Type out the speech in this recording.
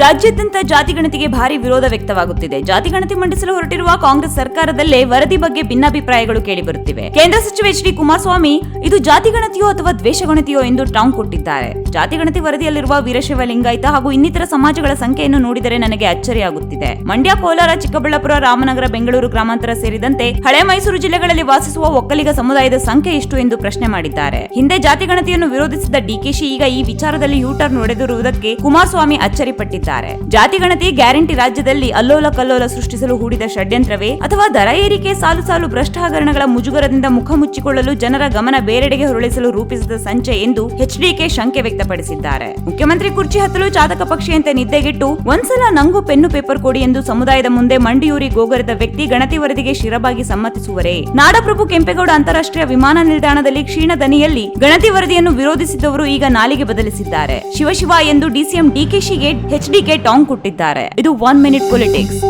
ರಾಜ್ಯಾದ್ಯಂತ ಜಾತಿಗಣತಿಗೆ ಭಾರಿ ವಿರೋಧ ವ್ಯಕ್ತವಾಗುತ್ತಿದೆ. ಜಾತಿಗಣತಿ ಮಂಡಿಸಲು ಹೊರಟಿರುವ ಕಾಂಗ್ರೆಸ್ ಸರ್ಕಾರದಲ್ಲೇ ವರದಿ ಬಗ್ಗೆ ಭಿನ್ನಾಭಿಪ್ರಾಯಗಳು ಕೇಳಿಬರುತ್ತಿವೆ. ಕೇಂದ್ರ ಸಚಿವ ಎಚ್ ಡಿ ಕುಮಾರಸ್ವಾಮಿ, ಇದು ಜಾತಿಗಣತಿಯೋ ಅಥವಾ ದ್ವೇಷಗಣತಿಯೋ ಎಂದು ಟಾಂಗ್ ಕೊಟ್ಟಿದ್ದಾರೆ. ಜಾತಿ ಗಣತಿ ವರದಿಯಲ್ಲಿರುವ ವೀರಶೈವ ಲಿಂಗಾಯತ ಹಾಗೂ ಇನ್ನಿತರ ಸಮಾಜಗಳ ಸಂಖ್ಯೆಯನ್ನು ನೋಡಿದರೆ ನನಗೆ ಅಚ್ಚರಿಯಾಗುತ್ತಿದೆ. ಮಂಡ್ಯ, ಕೋಲಾರ, ಚಿಕ್ಕಬಳ್ಳಾಪುರ, ರಾಮನಗರ, ಬೆಂಗಳೂರು ಗ್ರಾಮಾಂತರ ಸೇರಿದಂತೆ ಹಳೆ ಮೈಸೂರು ಜಿಲ್ಲೆಗಳಲ್ಲಿ ವಾಸಿಸುವ ಒಕ್ಕಲಿಗ ಸಮುದಾಯದ ಸಂಖ್ಯೆ ಎಷ್ಟು ಎಂದು ಪ್ರಶ್ನೆ ಮಾಡಿದ್ದಾರೆ. ಹಿಂದೆ ಜಾತಿ ಗಣತಿಯನ್ನು ವಿರೋಧಿಸಿದ ಡಿಕೆಶಿ ಈಗ ಈ ವಿಚಾರದಲ್ಲಿ ಯೂಟರ್ನ್ ಹೊಡೆದಿರುವುದಕ್ಕೆ ಕುಮಾರಸ್ವಾಮಿ ಅಚ್ಚರಿಪಟ್ಟಿದ್ದಾರೆ. ಜಾತಿ ಗಣತಿ ಗ್ಯಾರಂಟಿ ರಾಜ್ಯದಲ್ಲಿ ಅಲ್ಲೋಲ ಕಲ್ಲೋಲ ಸೃಷ್ಟಿಸಲು ಹೂಡಿದ ಷಡ್ಯಂತ್ರವೇ ಅಥವಾ ದರ ಏರಿಕೆ ಸಾಲು ಸಾಲು ಭ್ರಷ್ಟ ಹಗರಣಗಳ ಮುಜುಗರದಿಂದ ಮುಖ ಮುಚ್ಚಿಕೊಳ್ಳಲು ಜನರ ಗಮನ ಬೇರೆಡೆಗೆ ಹೊರಳಿಸಲು ರೂಪಿಸಿದ ಸಂಚೆ ಎಂದು ಎಚ್ಡಿಕೆ ಶಂಕೆ ವ್ಯಕ್ತಪಡಿಸಿದ್ದಾರೆ. ಮುಖ್ಯಮಂತ್ರಿ ಕುರ್ಚಿ ಹತ್ತಲು ಚಾತಕ ಪಕ್ಷಿಯಂತೆ ನಿದ್ದೆಗಿಟ್ಟು ಒಂದ್ಸಲ ನಂಗೂ ಪೆನ್ನು ಪೇಪರ್ ಕೊಡಿ ಎಂದು ಸಮುದಾಯದ ಮುಂದೆ ಮಂಡಿಯೂರಿ ಗೋಗರೆದ ವ್ಯಕ್ತಿ ಗಣತಿ ವರದಿಗೆ ಶಿರಬಾಗಿ ಸಮ್ಮತಿಸುವರೆ. ನಾಡಪ್ರಭು ಕೆಂಪೇಗೌಡ ಅಂತಾರಾಷ್ಟ್ರೀಯ ವಿಮಾನ ನಿಲ್ದಾಣದಲ್ಲಿ ಕ್ಷೀಣ ದನಿಯಲ್ಲಿ ಗಣತಿ ವರದಿಯನ್ನು ವಿರೋಧಿಸಿದವರು ಈಗ ನಾಲಿಗೆ ಬದಲಿಸಿದ್ದಾರೆ. ಶಿವಶಿವ ಎಂದು ಡಿಸಿಎಂ ಡಿಕೆಶಿಗೆ ಎಚ್ಡಿಕೆ ಟಾಂಗ್ ಕೊಟ್ಟಿದ್ದಾರೆ. ಇದು ಒನ್ ಮಿನಿಟ್ ಪೊಲಿಟಿಕ್ಸ್.